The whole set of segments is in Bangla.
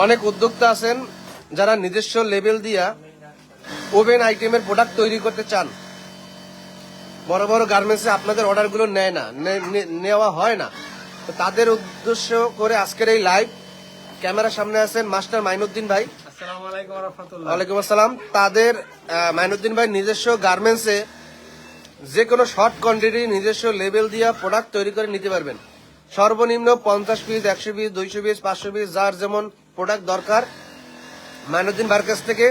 অনেক উদ্যোক্তা আছেন যারা নিজস্ব লেবেল দিয়া ওভেন আইটেমের প্রোডাক্ট তৈরি করতে চান। বড় বড় গার্মেন্টসে আপনাদের অর্ডারগুলো নেয় না নেওয়া হয় না। তো তাদের উদ্দেশ্য করে আজকের এই লাইভ ক্যামেরার সামনে আছেন মাস্টার মাইনুদ্দিন ভাই। ওয়ালাইকুম আসসালাম। তাদের মাইনুদ্দিন ভাই নিজস্ব গার্মেন্টসে যে কোনো শর্ট কোয়ান্টিটি নিজস্ব লেবেল দিয়ে প্রোডাক্ট তৈরি করে নিতে পারবেন। সর্বনিম্ন পঞ্চাশ পিস একশো পিস দুইশো পিস পাঁচশো পিস যার যেমন প্রোডাক্ট দরকার। মাইনুদ্দিন ভার কাছ থেকে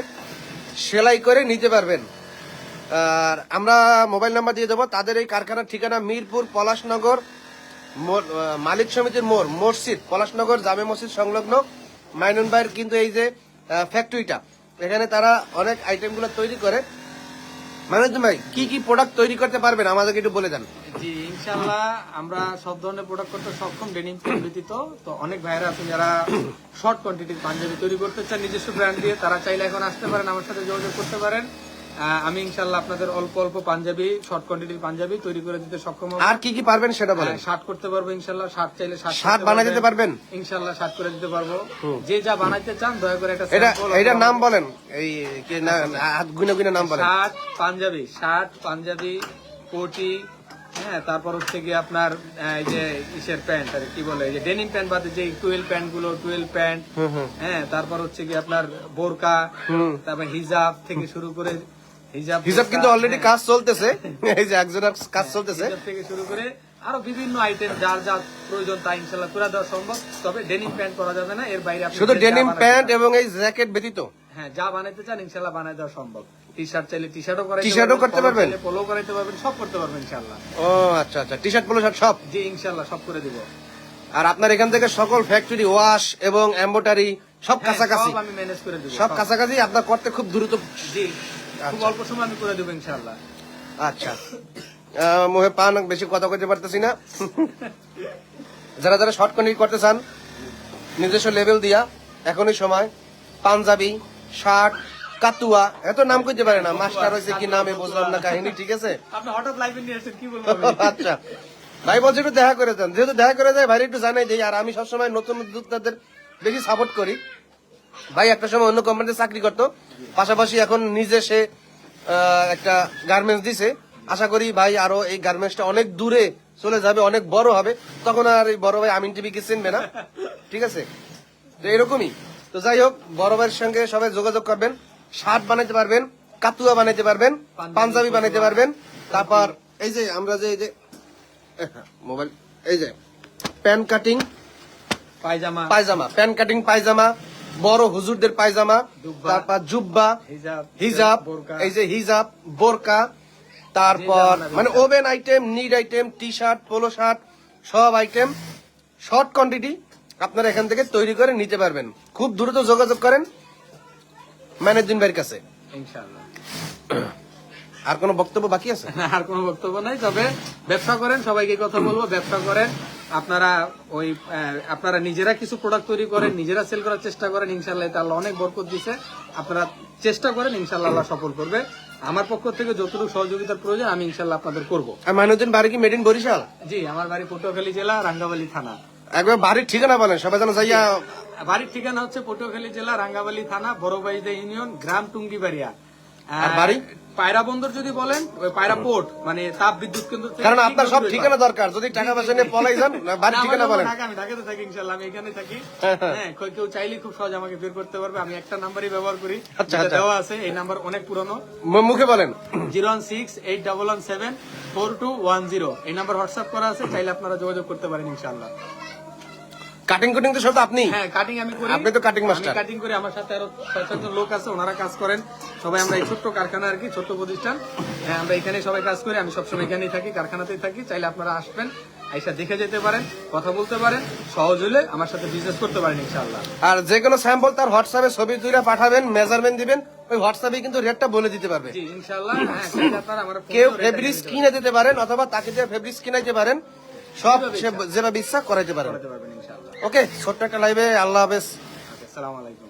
সেলাই করে নিতে পারবেন। আর আমরা মোবাইল নাম্বার দিয়ে দেবো। তাদের এই কারখানার ঠিকানা মিরপুর পলাশনগর মালিক সমিতির মোড়, মসজিদ, পলাশনগর, জামে মসজিদ সংলগ্ন। মাইনুন ভাইয়ের কিন্তু এই যে ফ্যাক্টরিটা এখানে তারা অনেক আইটেমগুলো তৈরি করে। মাইনুদ্দিন ভাই, কি কি প্রোডাক্ট তৈরি করতে পারবেন? আমাদেরকে একটু বলে দেন। জি, ইনশাআল্লাহ আমরা সব ধরনের প্রোডাক্ট করতে সক্ষম ডেনিম ব্যতীত তো। অনেক ভাইরা আছেন যারা শর্ট কোয়ান্টিটির পাঞ্জাবি তৈরি করতে চান নিজস্ব ব্র্যান্ড দিয়ে, তারা চাইলে এখন আসতে পারেন, আমার সাথে যোগাযোগ করতে পারেন। আমি ইনশাআল্লাহ আপনাদের অল্প অল্প পাঞ্জাবি শর্ট কোয়ান্টিটির পাঞ্জাবি তৈরি করে দিতে সক্ষম হব। আর কি কি পারবেন সেটা বলেন। শার্ট করতে পারব ইনশাল্লাহ শার্ট চাইলে শার্ট শার্ট বানাই দিতে পারবেন? ইনশাল্লাহ শার্ট করে দিতে পারব। যে যা বানাইতে চান দয়া করে একটা এটা অথবা- নাম বলেন। এই কি হাত গুনে গুনে নাম বলেন। শার্ট পাঞ্জাবি শার্ট পাঞ্জাবি কোটি হ্যাঁ তারপর হচ্ছে গিয়ে আপনার এই যে ইসের প্যান্ট আর কি বলে যে ডেনিম প্যান্ট বাদে যে টুয়েলভ প্যান্টগুলো টুয়েলভ প্যান্ট হ্যাঁ তারপর হচ্ছে গিয়ে আপনার বোরকা তারপর হিজাব থেকে শুরু করে হিসাব কিন্তু অলরেডি হ্যাঁ, কাজ চলতেছে। এই যে একজনের কাজ চলতেছে। থেকে শুরু করে আরও বিভিন্ন আইটেম যার যা প্রয়োজন তা ইনশাল্লাহ দেওয়া সম্ভব। তবে ডেনিম প্যান্ট করা যাবে না এর বাইরে আপনি শুধু ডেনিম প্যান্ট এবং এই জ্যাকেট ব্যতীত। হ্যাঁ যা বানাইতে চান ইনশাল্লাহ বানাই দেওয়া সম্ভব। টি শার্ট চাইলে টি শার্টও করাইতে T-shirt ও করতে পারবেন? পোলো করাইতে পারবেন সব করতে পারবেন ইনশাল্লাহ ও আচ্ছা আচ্ছা টি শার্ট পোলো শার্ট সব? জি ইনশাল্লাহ সব করে দিব। আর আপনার এখান থেকে সকল ফ্যাক্টরি ওয়াশ এবং এম্বোটারি সব হ্যাঁ, কাছাকাছি। সব। কাছাকাছি আপনার করতে খুব দ্রুত। জি। খুব আচ্ছা। অল্প সময় আমি করে দেবো ইনশাল্লাহ আচ্ছা। মোহে পান বেশি কথা কইতে পারতেছি না। যারা যারা শর্ট করতে চান নিজস্ব লেভেল দিয়া এখনই সময়। পাঞ্জাবি শার্ট কাতুয়া এত নাম কইতে পারে না। মাস্টার হয়েছে কি নামে বুঝলাম না কাহিনী ঠিক আছে? আপনি হঠাৎ লাইভে নিয়ে আসছেন কি বলব আচ্ছা। ভাই বলছে একটু দেখা করে দেন। যেহেতু দেখা করে দেয় ভাই একটু জানাই দিই। আর আমি সবসময় নতুন উদ্যোক্তাদের বেশি সাপোর্ট করি। ভাই একটা সময় অন্য কোম্পানিতে চাকরি করতো। পাশাপাশি এখন নিজে সে একটা গার্মেন্টস দিছে। আশা করি ভাই আরও এই গার্মেন্টসটা অনেক দূরে চলে যাবে অনেক বড় হবে। তখন আর এই বড় ভাই আমিন টিভিকে চিনবে না। ঠিক আছে? তো এরকমই। তো যাই হোক বড় ভাইয়ের সঙ্গে সবাই যোগাযোগ করবেন শার্ট বানাইতে পারবেন কাতুয়া বানাইতে পারবেন পাঞ্জাবি বানাইতে পারবেন। তারপর এই যে আমরা যে এই যে মোবাইল এই যে প্যান কাটিং পায়জামা। পায়জামা প্যান কাটিং পায়জামা বড় হুজুরদের পায়জামা তারপর জুব্বা হিজাব এই যে হিজাব বোরকা তারপর মানে woven item knit item T shirt polo shirt সব আইটেম শর্ট কোয়ান্টিটি আপনারা এখান থেকে তৈরি করে নিতে পারবেন। খুব দ্রুত যোগাযোগ করেন ম্যানেজিং ভাইয়ের কাছে। আর কোনো বক্তব্য বাকি আছে? আর কোনো বক্তব্য নাই তবে ব্যবসা করেন সবাইকে কথা বলব ব্যবসা করেন। আপনারা ওই আপনারা নিজেরা কিছু প্রোডাক্ট তৈরি করেন নিজেরা সেল করার চেষ্টা করেন ইনশাল্লাহ আল্লাহ অনেক বরকত দিছে। আপনারা চেষ্টা করেন ইনশাল্লাহ আল্লাহ সফল করবে। আমার পক্ষ থেকে যতটুকু সহযোগিতার প্রয়োজন আমি ইনশাল্লাহ আপনাদের করব। মাইনুদ্দিন বাড়ি কি মেড ইন বরিশাল? জি আমার বাড়ি পটুয়াখালী জেলা রাঙ্গাবালি থানা। একবার বাড়ির ঠিকানা বলেন সবাই যেন যাইয়া বাড়ির ঠিকানা হচ্ছে পটুয়াখালী জেলা রাঙ্গাবালি থানা বড়বাইদা ইউনিয়ন গ্রাম টুঙ্গিবাড়িয়া। আর বাড়ি? পায়রা বন্দর যদি বলেন পায়রা পোর্ট মানে তাপ বিদ্যুৎ কেন্দ্র কারণ আপনার সব ঠিকানা দরকার। যদি টাকা পয়সা নিয়ে পলাই যান না, ঠিকানা বলেন। আমি ঢাকাতে থাকি ইনশাল্লাহ আমি এখানে থাকি। হ্যাঁ, হ্যাঁ। হ্যাঁ কেউ- চাইলে খুব সহজ আমাকে বের করতে পারবে। আমি একটা নাম্বারই ব্যবহার করি। আচ্ছা, আচ্ছা। দেওয়া আছে এই নাম্বার অনেক পুরনো। মুখে বলেন। Zero one six eight double one seven four two one zero. এই নাম্বার হোয়াটসঅ্যাপ করা আছে চাইলে আপনারা যোগাযোগ করতে পারেন ইনশাল্লাহ কাটিং কুটিং তো সব আপনি হ্যাঁ কাটিং আমি করি। আপনি তো কাটিং মাস্টার কাটিং করে আমার সাথে আরও ছয় সাতজন লোক আছে ওনারা কাজ করেন। সবাই আমরা এই ছোট্ট কারখানা আর কি ছোট্ট প্রতিষ্ঠান। হ্যাঁ আমরা এখানে সবাই কাজ করি আমি সবসময় এখানেই থাকি কারখানাতেই থাকি। চাইলে আপনারা আসবেন আইসা দেখে যেতে পারেন কথা বলতে পারেন। সহজ হলে আমার সাথে বিজনেস করতে পারেন ইনশাআল্লাহ। আর যে কোনো স্যাম্পল তার হোয়াটসঅ্যাপে ছবি তুলে পাঠাবেন মেজারমেন্ট দিবেন ওই হোয়াটসঅ্যাপে কিন্তু রেটটা বলে দিতে পারবে। জি ইনশাআল্লাহ হ্যাঁ কেউ ফেব্রিক্স কিনে দিতে পারেন অথবা তাকে দিয়ে ফেব্রিক্স কিনাইতে পারেন সব যেভাবে ইচ্ছা। করাইতে পারেন। ইনশাআল্লাহ। ওকে ছোট্ট একটা লাইভে আল্লাহ হাফেজ। আসসালামু আলাইকুম।